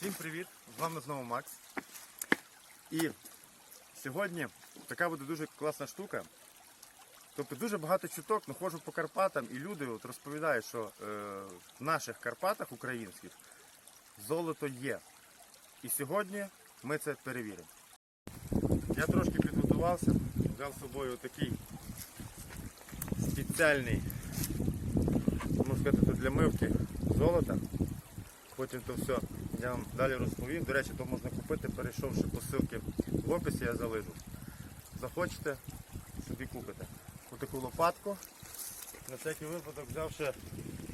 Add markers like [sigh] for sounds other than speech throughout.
Всім привіт! З вами знову Макс. І сьогодні така буде дуже класна штука. Тобто дуже багато чуток, ну ходжу по Карпатам і люди от розповідають, що е, в наших Карпатах українських золото є. І сьогодні ми це перевіримо. Я трошки підготувався, взяв з собою такий спеціальний, можна сказати, для мивки золота. Потім то все я вам далі розповім. До речі, то можна купити, перейшовши по ссылці в описі, я залижу. Захочете, собі купите. Отаку лопатку. На всякий випадок взяв ще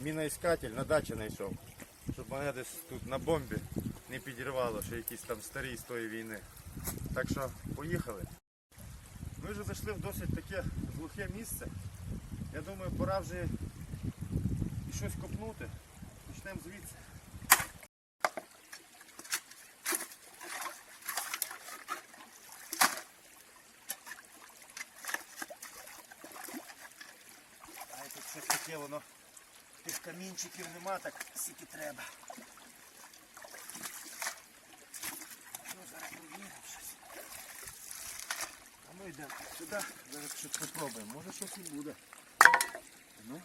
міноіскатель, на дачі знайшов. Щоб мене десь тут на бомбі не підірвало, що якісь там старі з тої війни. Так що поїхали. Ми вже зайшли в досить таке глухе місце. Я думаю, пора вже і щось копнути. Почнемо звідси. А тут воно. Тих камінчиків нема, так скільки треба. Ну, зараз щось. А ми йдемо сюди, зараз щось попробуємо. Може щось і буде. Ну.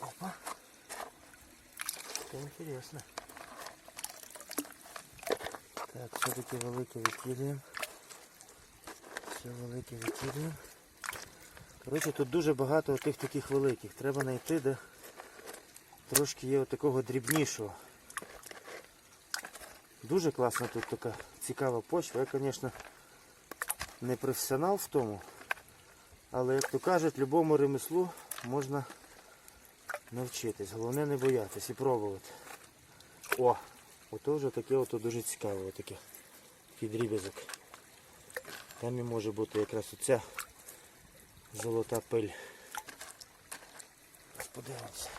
Опа. Це інтересно. Так, все-таки велике викидуємо. Все велике викидуємо. Коротше, тут дуже багато тих таких великих. Треба знайти, де трошки є такого дрібнішого. Дуже класна тут така цікава почва. Я, звісно, не професіонал в тому, але, як то кажуть, любому ремеслу можна навчитись. Головне не боятись і пробувати. О! Ото вже таке ото дуже цікаве, отаке. Такий дріб'язок. Там і може бути якраз оця золота пиль. Подивимося.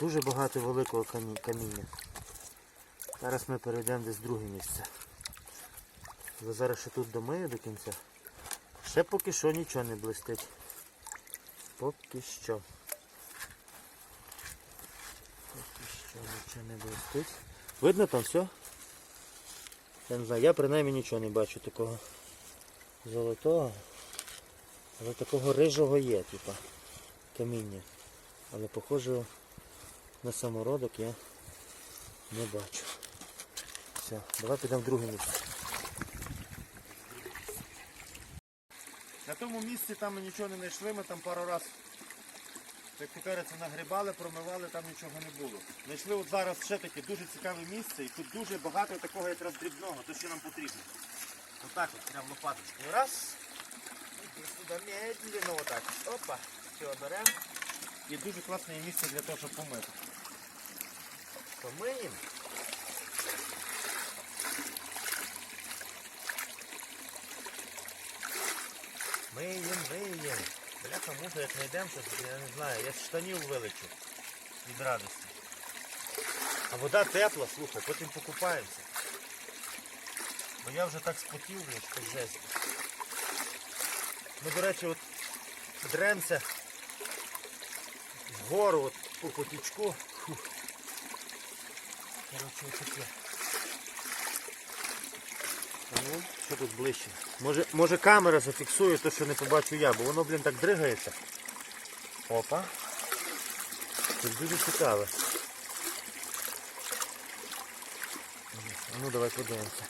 Дуже багато великого каміння. Зараз ми перейдемо десь в друге місце. Але зараз ще тут домию до кінця. Ще поки що нічого не блистить. Поки що. Поки що нічого не блистить. Видно там все? Я не знаю, я принаймні нічого не бачу такого золотого. Але такого рижого є, типа, каміння. Але похожого на самородок я не бачу. Все, давай підемо в друге місце. На тому місці там ми нічого не знайшли, ми там пару раз, як то нагрібали, промивали, там нічого не було. Знайшли от зараз ще таке дуже цікаве місце і тут дуже багато такого якраз дрібного, то що нам потрібно. Отак от, прям лопаточкою. Раз. Іди сюди медленно отак. Опа. Все, беремо. І дуже класне місце для того, щоб помити. Помиємо. Миємо, миємо. Бляха, муха, як знайдемо щось, я не знаю, я з штанів вилечу від радості. А вода тепла, слухай, потім покупаємося. Бо я вже так спотів, блядь, що жесть. Ми, до речі, от дремся вгору от по потічку. Коротше, отаке. Ну, що тут ближче? Може, може камера зафіксує те, що не побачу я, бо воно, блін, так дригається. Опа. Це дуже цікаве. Ну давай подивимося.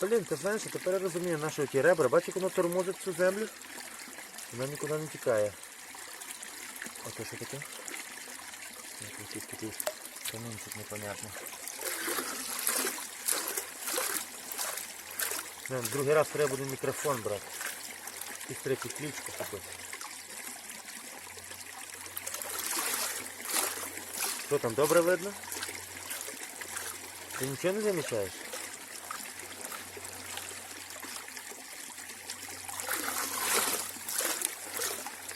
Блін, ти знаєш, тепер я розумію наші ті ребра. Бачиш, воно тормозить цю землю? Вона нікуди не тікає. А то що таке? Як Якийсь такий камінчик непонятний. Не, другий раз треба буде мікрофон брати. І третю ключку купити. Що там, добре видно? Ти нічого не замічаєш?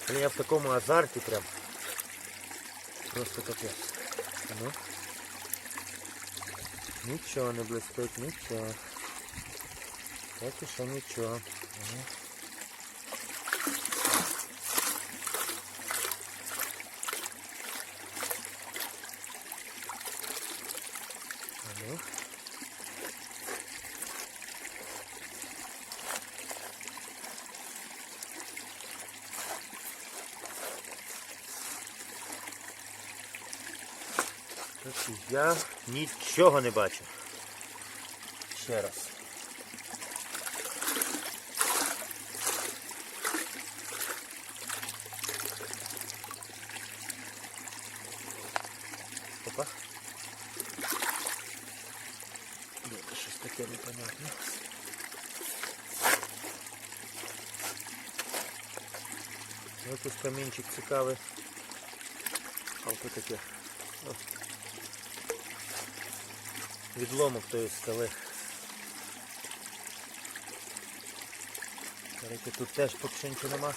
Блін, я в такому азарті прям. Просто капець. Ну. Нічого не блистить, нічого. Поки що нічого. Значить, Я нічого не бачу. Ще раз. Опа. Де це щось таке непонятне. Ось тут камінчик цікавий. А таке. О. Відломок тої скали. Короче, тут теж поки що нічого нема.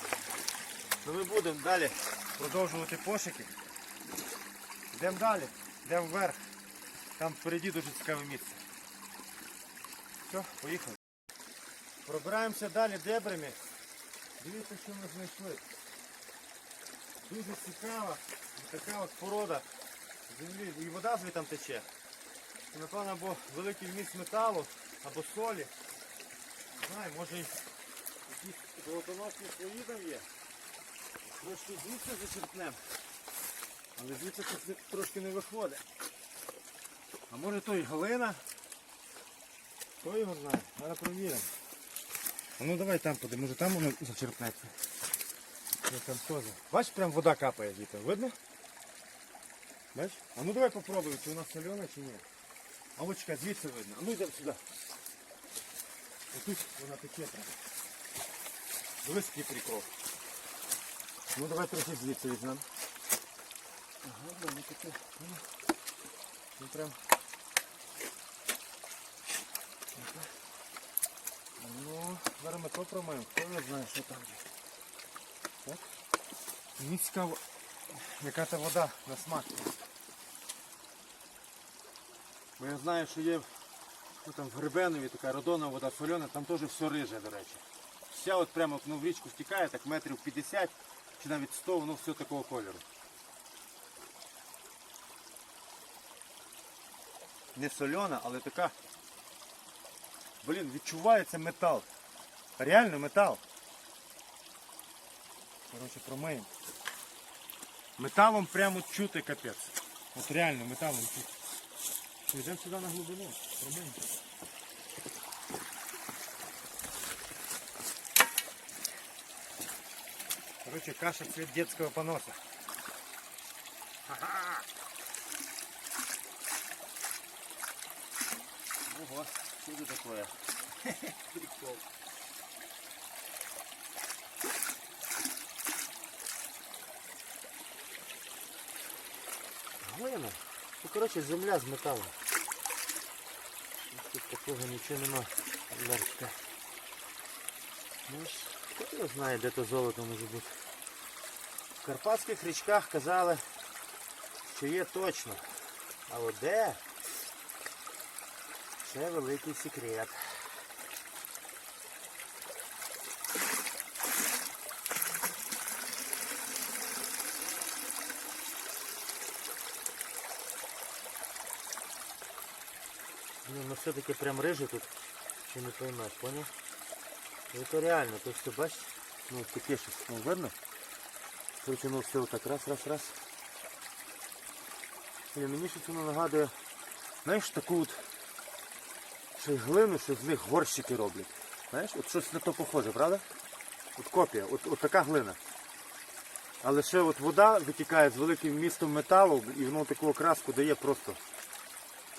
Ну ми будемо далі продовжувати пошуки. Йдемо далі, йдемо вверх. Там впереді дуже цікаве місце. Все, поїхали. Пробираємося далі дебрами. Дивіться, що ми знайшли. Дуже цікава така от порода землі. І вода звідти там тече. Це, Напевно, або великий вміст металу, або солі. Не знаю, може якісь золотоносні свої там є. Трошки звідси зачерпнемо. Але звідси щось трошки не виходить. А може то і глина? Хто його знає? Зараз провіримо. А ну давай там подивимо, може там воно зачерпнеться. Там теж. Бачиш, прям вода капає звідти. Видно? Бачиш? А ну давай попробуємо, чи вона солена, чи ні. А от чекай, звідси видно. А ну йдемо сюди. Отут вона тече прям. Дивись, який прикол. Ну давай трохи звідси візьмемо. Ага, да, ну таке. Ну, прям. Ну, зараз ми то промиємо. Хто не знає, що там є. Так? Мені цікаво, яка та вода на смак. Бо я знаю, що є ну, там в Гребенові така родонна вода солена, там теж все риже, до речі. Вся от прямо ну, в річку втікає, так метрів 50 чи навіть 100, воно все такого кольору. Не солена, але така. Блін, відчувається метал. Реально метал. Коротше, промиємо. Металом прямо чути капець. От реально металом чути. Йдемо сюди на глибину. Промиємо. Короче, каша цвет детского поноса. Ага. Ого, что это такое? Прикол. Глина. Ну, коротше, земля з металом. Такого нічого нема. Верхка. Ну, хто його знає, де то золото може бути. В карпатських річках казали, що є точно. А от де? Це великий секрет. Ну, ну все-таки прям рыжий тут, чи не поймеш, понял? Это реально, то что бачиш, ну таке щось, ну видно? Ну все так раз, раз, раз. І мені щось воно нагадує знаєш, таку от ще глину, що з них горщики роблять. Знаєш, от щось на то похоже, правда? От копія, от, от така глина. Але ще от вода витікає з великим містом металу і воно таку окраску дає просто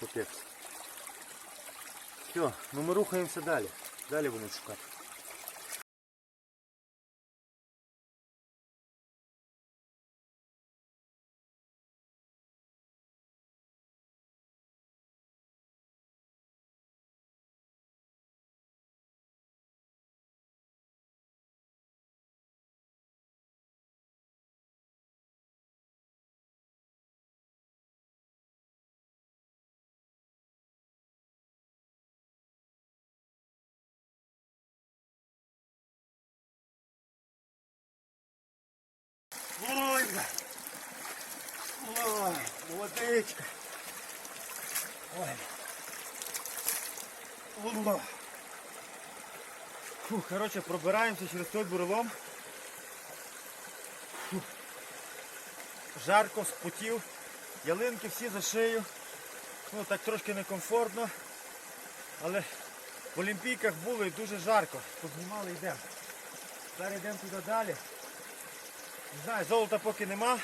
капець. Все, ну ми рухаємося далі. Далі будемо шукати. Бля. Ой, водичка. Ой. Фух, коротше, пробираємося через той бурелом. Фух. Жарко, спотів. Ялинки всі за шию. Ну так трошки некомфортно. Але в Олімпійках було і дуже жарко. Познімали йдемо. Зараз йдемо туди далі. Не знаю, золота поки нема.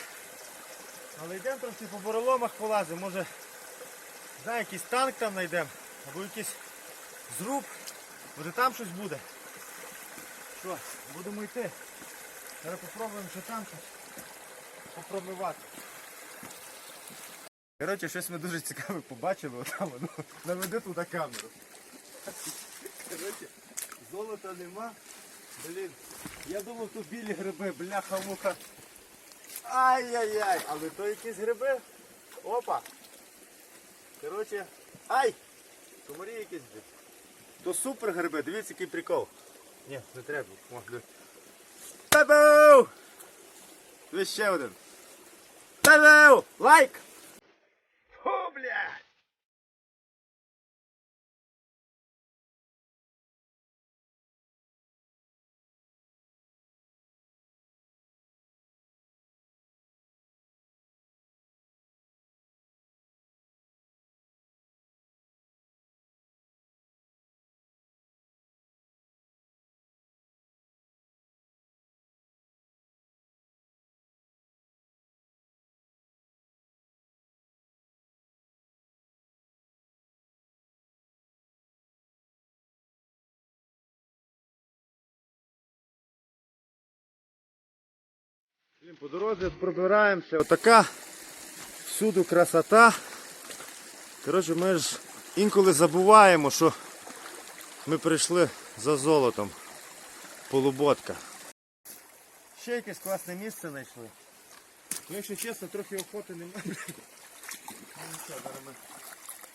Але йдемо трохи по буреломах полазимо. Може, знаю, якийсь танк там знайдемо. Або якийсь зруб. Може там щось буде. Що, будемо йти. Зараз попробуємо, що там щось попробувати. Коротше, щось ми дуже цікаве побачили. Отам, ну, наведи туди камеру. Коротше, золота нема. Блін, я думав тут білі гриби, бляха-муха. Ай-яй-яй, але то якісь гриби. Опа. Коротше, ай! Комарі якісь. То супер гриби, дивіться, який прикол. Ні, не треба. Табу! Ви ще один. Табу! Лайк! По дорозі пробираємося. Отака всюди красота. Коротше, ми ж інколи забуваємо, що ми прийшли за золотом. Полуботка. Ще якесь класне місце знайшли. Ну, якщо чесно, трохи охоти немає. Ну.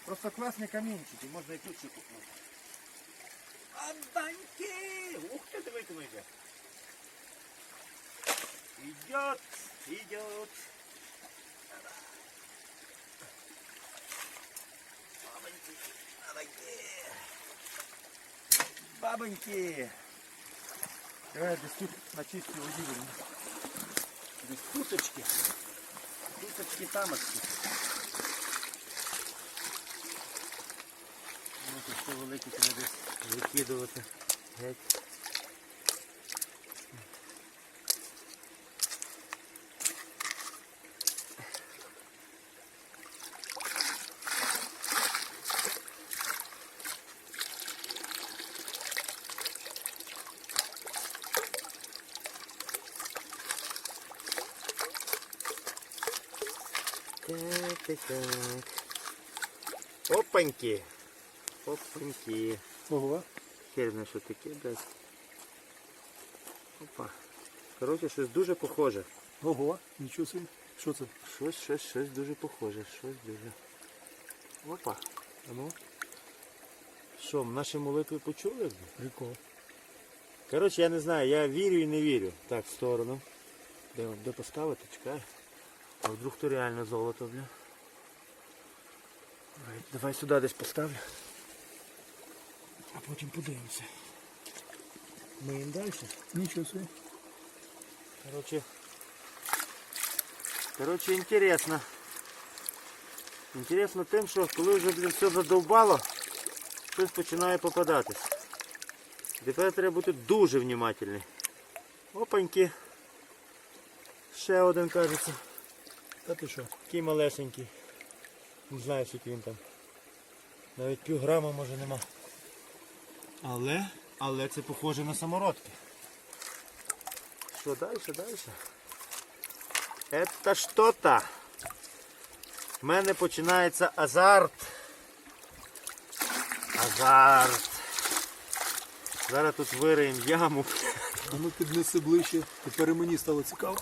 Просто класні камінчики, можна і тут ще купити. Абаньки! Ух ти, диви, куди йде. Идет, идет. Бабоньки, бабоньки. Бабоньки. Давай десь тут на чистій воді візьму. Десь тусочки. Тусочки тамочки. Ну, тут все великі треба десь викидувати. Геть. Так, так, так. Опаньки. Опаньки. Ого. Хер знає, що таке, блядь. Опа. Коротше, щось дуже похоже. Ого, нічого собі. Що це? Щось, щось, щось дуже похоже. Щось дуже. Опа. А ну, Що, наші молитви почули? прикол. Коротше, я не знаю, я вірю і не вірю. Так, в сторону. Де, де поставити? Чекай. А вдруг то реально золото, бля. Давай, сюди десь поставлю. А потім подивимося. Ми їм далі. Нічого собі. Короче, короче, интересно. Інтересно тим, що коли вже блін, все задовбало, щось починає попадатись. Тепер треба бути дуже внимательний. Опаньки. Ще один кажеться. Та ти що? Такий малесенький. Не знаю, скільки він там. Навіть півграма може нема. Але, але це похоже на самородки. Що далі, далі? Это що-то. В мене починається азарт. Азарт. Зараз тут вириємо яму. А ну піднеси ближче. Тепер і мені стало цікаво.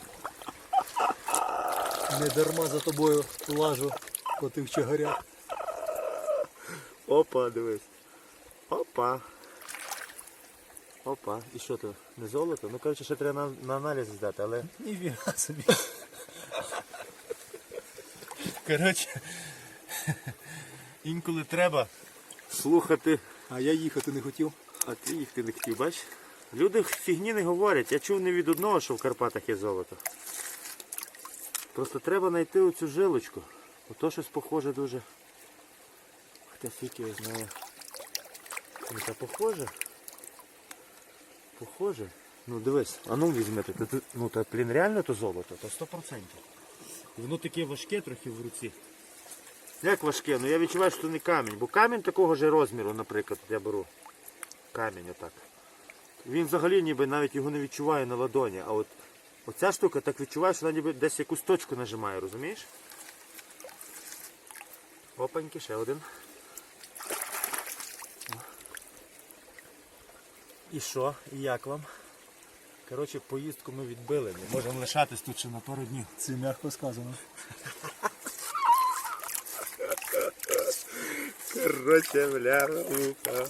Не дарма за тобою лажу по тих чагарях. Опа, дивись. Опа. Опа. І що то? Не золото? Ну коротше, ще треба на, на аналіз здати, але. Ніфіга собі. [laughs] Коротше. Інколи треба слухати, А я їхати не хотів. а ти їх ти не хотів, бач? Люди фігні не говорять. Я чув не від одного, що в Карпатах є золото. Просто треба знайти оцю жилочку. Ото щось похоже дуже. Хоча фік його знає. Ну похоже. Похоже. Ну дивись, а ну візьмете. Ну та блін, реально то золото, то 100%. І Воно таке важке трохи в руці. Як важке? Ну я відчуваю, що це не камінь, бо камінь такого ж розміру, наприклад, я беру. Камінь отак. Він взагалі ніби навіть його не відчуває на ладоні. А от оця штука так відчуває, що вона ніби десь якусь точку нажимає, розумієш? Опаньки, ще один. І що? І як вам? Коротше, поїздку ми відбили. Ми можемо лишатись тут ще на пару днів. Це м'яко сказано. Короче, бля, лука.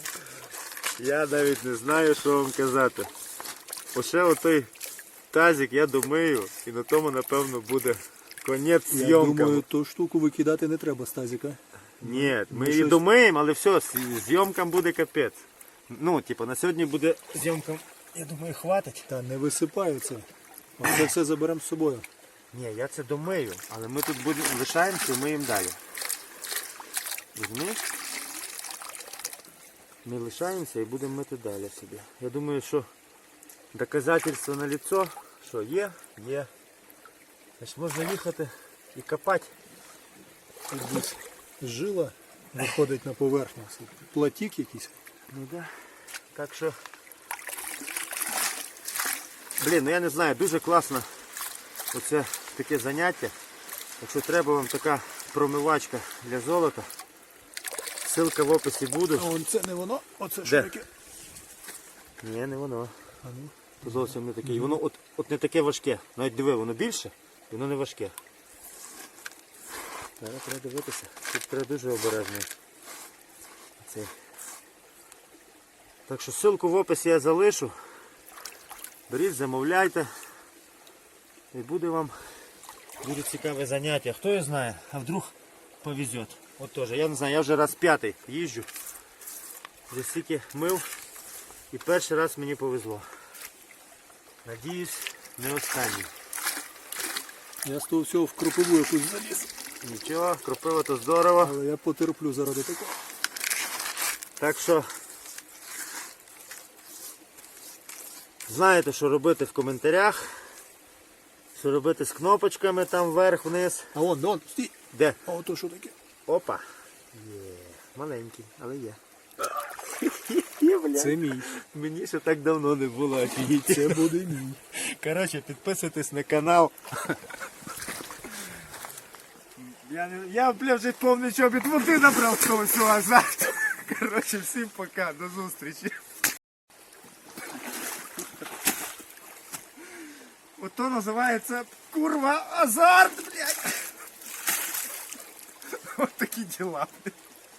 Я навіть не знаю, що вам казати. Оше отой тазик я домию і на тому, напевно, буде конець Я зйомкам. думаю, ту штуку викидати не треба з тазика. Ні, ми Ну, її щось- домиємо, але все, зйомкам буде капець. Ну, типу, на сьогодні буде зйомкам, я думаю, хватить. Та не висипаються. А це все заберемо з собою. Ні, я це домию, але ми тут будемо лишаємося і миємо далі. Розумієш? Ми лишаємося і будемо мити далі собі. Я думаю, що доказательство на лицо, що є, є. Значить можна їхати і копати. Тут десь жила виходить на поверхню. Платік якийсь. Ну да. Так що. Блін, ну я не знаю, дуже класно оце таке заняття. Якщо треба вам така промивачка для золота, ссылка в описі буде. А он це не воно? Оце що таке? Ні, не воно. А ну. Зовсім не таке. І воно от, от не таке важке. Навіть диви, воно більше, і воно не важке. Зараз треба дивитися. Тут треба дуже обережно. Цей. Так що ссылку в описі я залишу. Беріть, замовляйте. І буде вам дуже цікаве заняття. Хто його знає, а вдруг повезет. От теж. Я не знаю, я вже раз п'ятий їжджу. Вже стільки мив. І перший раз мені повезло. Надіюсь, не останній. Я з того всього в кропову якусь заліз. Нічого, кропива то здорово. Але я потерплю заради такого. Так що знаєте, що робити в коментарях. Що робити з кнопочками там вверх-вниз. А вон, вон, стій. Де? А ото що таке? Опа. Є. Маленький, але є. Є, бля. Це мій. Мені ще так давно не було. офігеть. Це буде мій. Коротше, підписуйтесь на канал. Я, не, я бля, вже повний чобіт води набрав з того всього азарту. Коротше, всім пока, до зустрічі. Ото називається курва азарт, блядь. Ось такі діла. блядь.